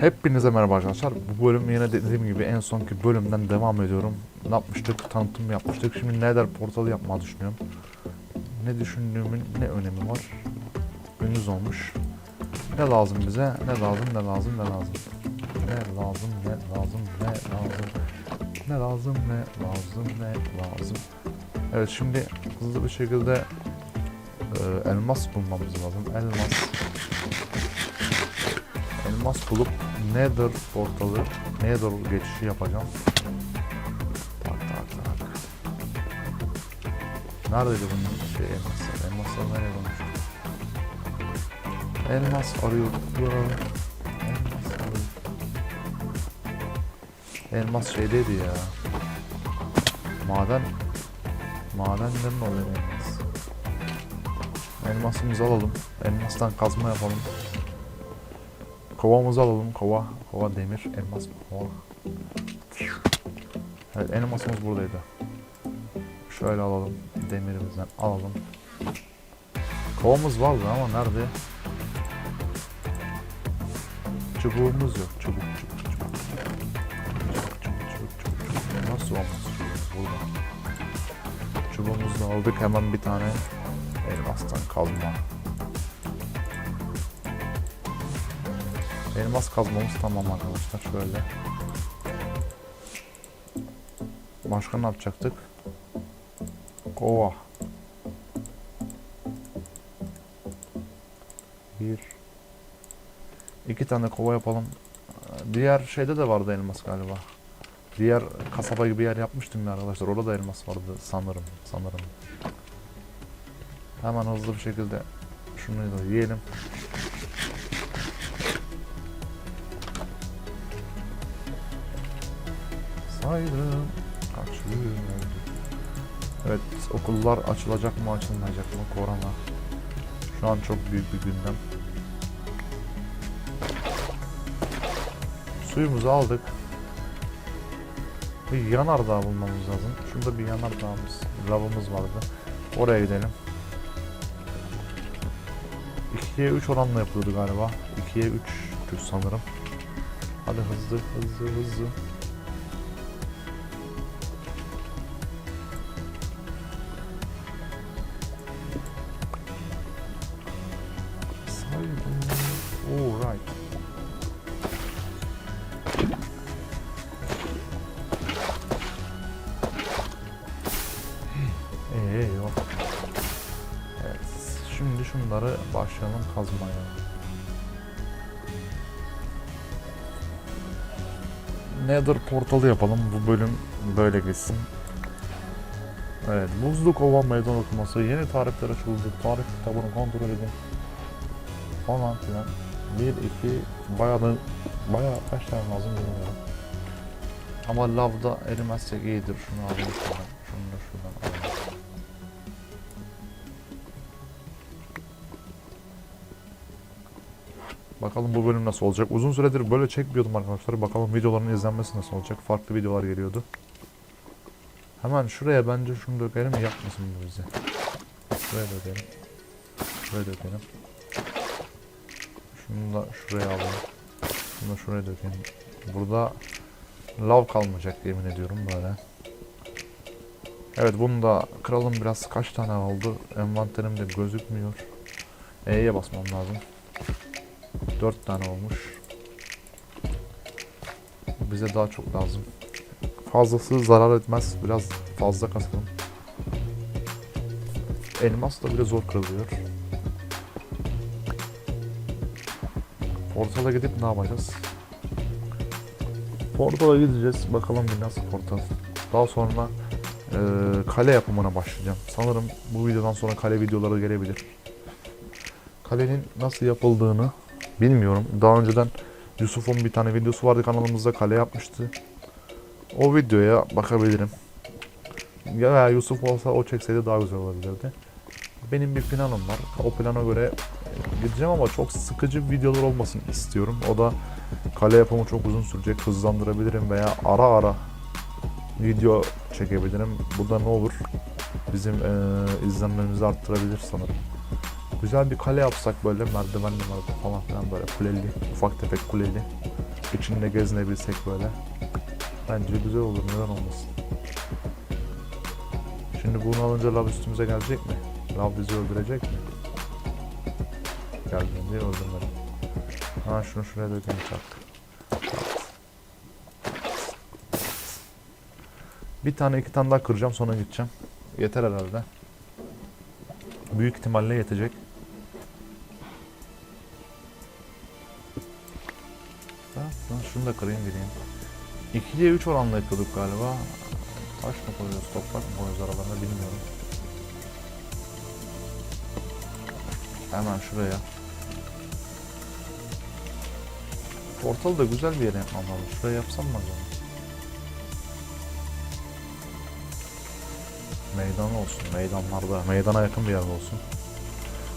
Hepinize merhaba arkadaşlar. Bu bölüm yine dediğim gibi en sonki bölümden devam ediyorum. Ne yapmıştık? Tanıtım yapmıştık. Şimdi Nether portalı yapmayı düşünüyorum. Ne düşündüğümün ne önemi var? Gündüz olmuş. Ne lazım bize? Ne lazım? Ne lazım? Ne lazım? Ne lazım? Ne lazım? Ne lazım? Ne lazım? Ne lazım? Ne lazım? Evet şimdi hızlı bir şekilde e, elmas bulmamız lazım. Elmas. Elmas bulup Nether portalı, Nether geçişi yapacağım. Tak tak tak. Neredeydi bunun şey elmaslar? Elmaslar nereye konmuş? Elmas arıyorduk ya. Elmas arıyorduk. Elmas şeydeydi ya. Maden Madenden mi oluyor elmas? Elmasımızı alalım. Elmastan kazma yapalım. Kovamızı alalım. Kova. Kova demir. Elmas. Kova. Evet elmasımız buradaydı. Şöyle alalım. Demirimizden alalım. Kovamız vardı ama nerede? Çubuğumuz yok. Çubuk çubuk çubuk. Çubuk çubuk çubuk çubuk. Nasıl olmaz burada? Çubuğumuzu da aldık. Hemen bir tane elmastan kazma. Elmas kazmamız tamam arkadaşlar. Şöyle. Başka ne yapacaktık? Kova. Bir. iki tane kova yapalım. Diğer şeyde de vardı elmas galiba. Diğer kasaba gibi yer yapmıştım ya arkadaşlar. Orada da elmas vardı sanırım. Sanırım. Hemen hızlı bir şekilde şunu da yiyelim. Saydım kaç gün oldu. Evet okullar açılacak mı açılmayacak mı korona. Şu an çok büyük bir gündem. Suyumuzu aldık. Bir yanardağ bulmamız lazım. Şurada bir yanardağımız, lavımız vardı. Oraya gidelim. 2'ye 3 oranla yapıyordu galiba. 2'ye 3 sanırım. Hadi hızlı hızlı hızlı. Başlayalım kazmaya. Nether portalı yapalım. Bu bölüm böyle gitsin. Evet. Buzlu kova meydan okuması. Yeni tarifler açıldı. Tarif kitabını kontrol edin. Falan filan. Bir, iki, bayağı da bayağı kaç tane lazım bilmiyorum. Ama lavda erimezsek iyidir. Şunu alalım Bakalım bu bölüm nasıl olacak. Uzun süredir böyle çekmiyordum arkadaşlar. Bakalım videoların izlenmesi nasıl olacak. Farklı videolar geliyordu. Hemen şuraya bence şunu dökelim yapmasın bu bize. Şuraya dökelim. Şuraya dökelim. Şunu da şuraya alalım. Şunu da şuraya dökelim. Burada lav kalmayacak yemin ediyorum böyle. Evet bunu da kıralım biraz. Kaç tane oldu? Envanterimde gözükmüyor. E'ye basmam lazım. 4 tane olmuş. Bize daha çok lazım. Fazlası zarar etmez. Biraz fazla kasalım. Elmas da bile zor kırılıyor. Portala gidip ne yapacağız? Portala gideceğiz. Bakalım bir nasıl portal. Daha sonra eee, kale yapımına başlayacağım. Sanırım bu videodan sonra kale videoları gelebilir. Kalenin nasıl yapıldığını bilmiyorum. Daha önceden Yusuf'un bir tane videosu vardı kanalımızda kale yapmıştı. O videoya bakabilirim. Ya Yusuf olsa o çekseydi daha güzel olabilirdi. Benim bir planım var. O plana göre gideceğim ama çok sıkıcı videolar olmasın istiyorum. O da kale yapımı çok uzun sürecek. Hızlandırabilirim veya ara ara video çekebilirim. Bu da ne olur? Bizim eee izlenmemizi arttırabilir sanırım. Güzel bir kale yapsak böyle merdiven falan filan böyle kuleli, ufak tefek kuleli. içinde gezinebilsek böyle. Bence güzel olur neden olmasın. Şimdi bunu alınca lav üstümüze gelecek mi? Lav bizi öldürecek mi? Geldiğinde öldürmedi. Ha şunu şuraya dökelim çak. Bir tane iki tane daha kıracağım sonra gideceğim. Yeter herhalde. Büyük ihtimalle yetecek. Ben şunu da kırayım gireyim. 2'ye 3 oranla yapıyorduk galiba. Taş mı koyuyoruz, toprak mı koyuyoruz aralarına bilmiyorum. Hemen şuraya. Portalı da güzel bir yere yapmam lazım. Şuraya yapsam mı acaba? Meydan olsun, meydanlarda, meydana yakın bir yer olsun.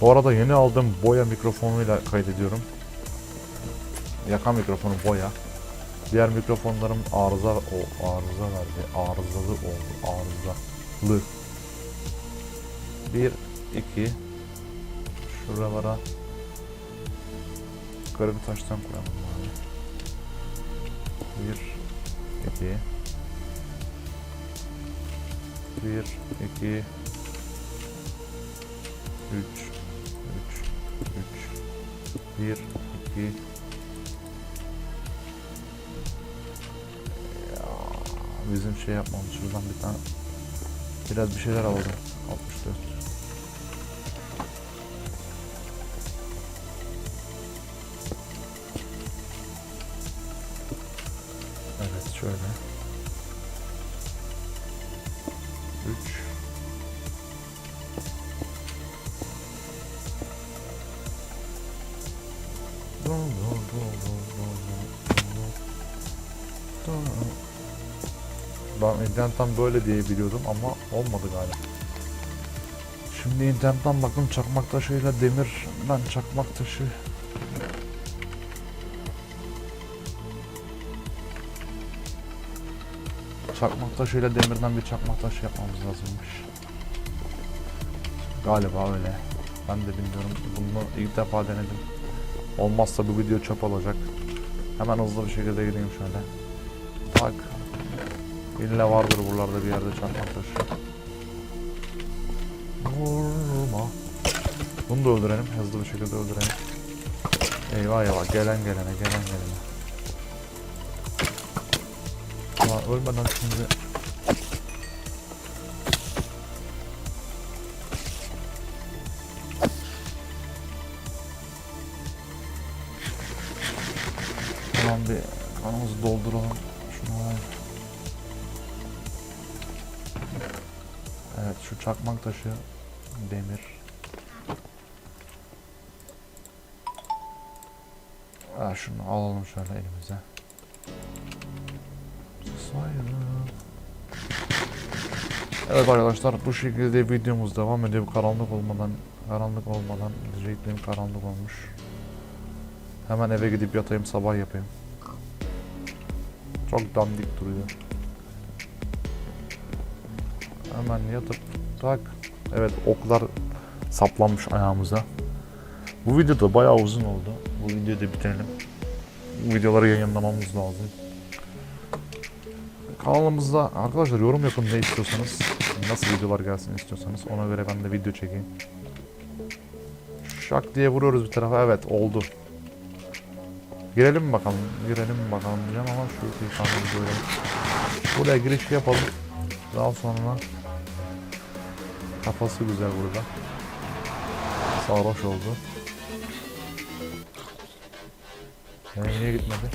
Bu arada yeni aldığım boya mikrofonuyla kaydediyorum. Yakan mikrofonu boya. Diğer mikrofonlarım arıza o arıza verdi. Arızalı oldu. Arızalı. Bir, iki. Şuralara bir taştan koyalım abi. Bir, iki. Bir, iki. Üç, üç, üç. Bir, iki. Bizim şey yapmamız şuradan bir tane biraz bir şeyler alalım. 64. Evet şöyle. İnternetten böyle diye biliyordum ama olmadı galiba. Şimdi internetten baktım çakmak taşıyla demirden çakmak taşı Çakmak taşıyla demirden bir çakmak taşı yapmamız lazımmış. Galiba öyle. Ben de bilmiyorum. Bunu ilk defa denedim. Olmazsa bu video çöp olacak. Hemen hızlı bir şekilde gideyim şöyle. Tak. İlle vardır buralarda bir yerde çakmak taşı. Vurma. Bunu da öldürelim. Hızlı bir şekilde öldürelim. Eyvah eyvah. Gelen gelene, gelen gelene. Ama ölmeden şimdi Tamam bir kanımızı dolduralım. Şunu alayım. Evet şu çakmak taşı demir. Ha, şunu alalım şöyle elimize. Evet arkadaşlar bu şekilde videomuz devam ediyor. Karanlık olmadan karanlık olmadan diyeceklerim karanlık olmuş. Hemen eve gidip yatayım sabah yapayım. Çok dandik duruyor. Hemen yatıp tak. Evet oklar saplanmış ayağımıza. Bu video da bayağı uzun oldu. Bu videoyu da bitirelim. Bu videoları yayınlamamız lazım. Kanalımızda arkadaşlar yorum yapın ne istiyorsanız. Nasıl videolar gelsin istiyorsanız. Ona göre ben de video çekeyim. Şak diye vuruyoruz bir tarafa. Evet oldu. Girelim bakalım? Girelim bakalım diyeceğim ama şu tane böyle. Buraya giriş yapalım. Daha sonra kafası güzel burada. Sarhoş oldu. Yani niye gitmedi?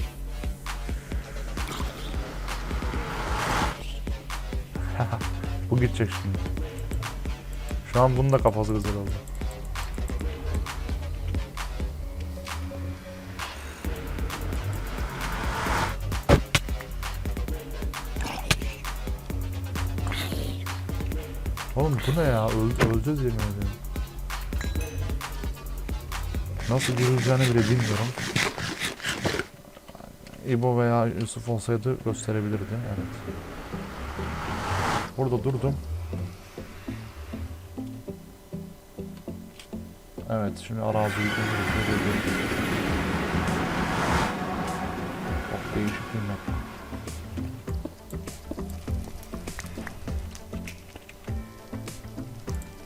Bu gidecek şimdi. Şu an bunun da kafası güzel oldu. Oğlum bu ne ya? Öl öleceğiz yemin ederim. Nasıl görüleceğini bile bilmiyorum. İbo veya Yusuf olsaydı gösterebilirdi. Evet. Burada durdum. Evet şimdi araziyi durdurduk. Değişik bir map.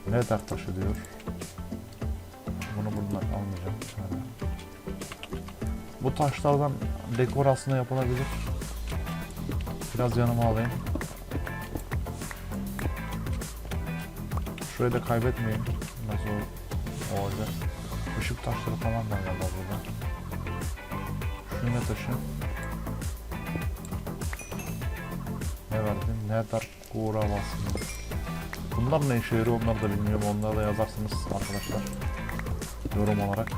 Ne dert taşı diyor. Bunu bundan almayacağım. Bu taşlardan dekor aslında yapılabilir. Biraz yanıma alayım. Şurayı da kaybetmeyin. Nasıl olacak. Işık taşları falan var galiba burada. Şu ne taşı? Ne verdin? Ne der? Uğra basın. Bunlar ne işe yarıyor onları da bilmiyorum. Onları da yazarsınız arkadaşlar. Yorum olarak.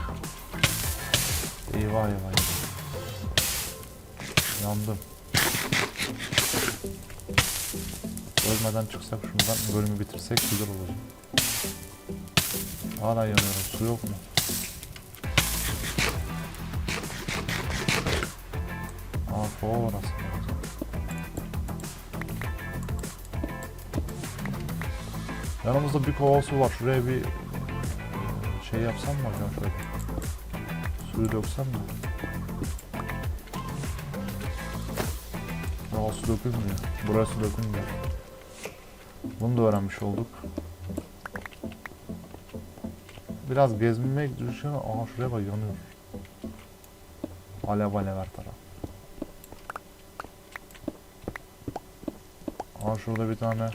Eyvah eyvah. Yandım. Ölmeden çıksak şundan bölümü bitirsek güzel olacak. Hala yanıyorum. Su yok mu? Aa kova var Yanımızda bir kova su var. Şuraya bir e, şey yapsam mı acaba şöyle? Suyu döksem mi? Aa su dökülmüyor. Burası dökülmüyor. Bunu da öğrenmiş olduk. Biraz gezmek düşünüyorum. Aha şuraya bak yanıyor. Alev alev her taraf. Aha şurada bir tane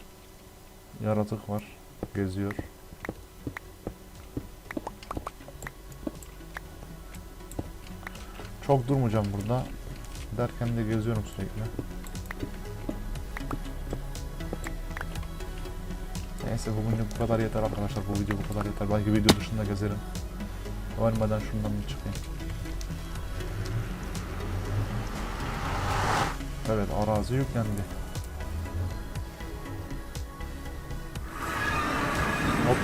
yaratık var. Geziyor. Çok durmayacağım burada. Derken de geziyorum sürekli. Neyse bugünlük bu kadar yeter arkadaşlar. Bu video bu kadar yeter. Belki video dışında gezerim. Ölmeden şundan bir çıkayım. Evet arazi yüklendi. Hop.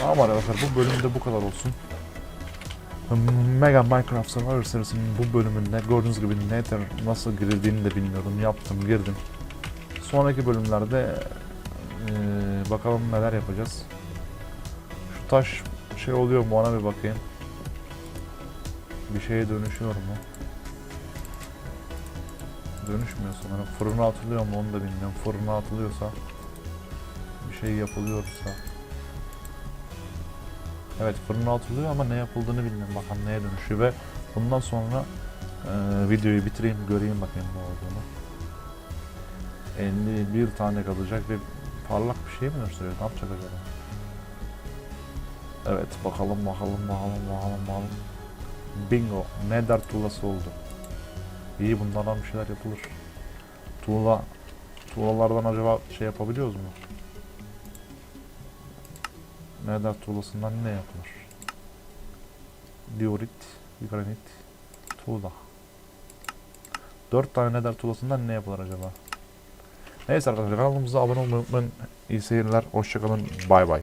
Tamam arkadaşlar bu bölümde bu kadar olsun. Mega Minecraft Survivor serisinin bu bölümünde gördüğünüz gibi Nether nasıl girildiğini de bilmiyordum. Yaptım, girdim. Sonraki bölümlerde eee, bakalım neler yapacağız. Şu taş şey oluyor mu ona bir bakayım. Bir şeye dönüşüyor mu? Dönüşmüyor sanırım. Fırına atılıyor mu onu da bilmiyorum. Fırına atılıyorsa bir şey yapılıyorsa Evet fırına atılıyor ama ne yapıldığını bilmiyorum. Bakalım neye dönüşüyor ve bundan sonra e, videoyu bitireyim göreyim bakayım ne olduğunu. 51 tane kalacak ve parlak bir şey mi gösteriyor? Ne yapacak acaba? Evet bakalım bakalım bakalım bakalım bakalım. Bingo. Nether tuğlası oldu. İyi bunlardan bir şeyler yapılır. Tuğla tuğlalardan acaba şey yapabiliyoruz mu? Nether tuğlasından ne yapılır? Diorit, granit, tuğla. 4 tane nether tuğlasından ne yapılır acaba? Neyse arkadaşlar kanalımıza abone olmayı unutmayın. İyi seyirler. Hoşçakalın. Bay bay.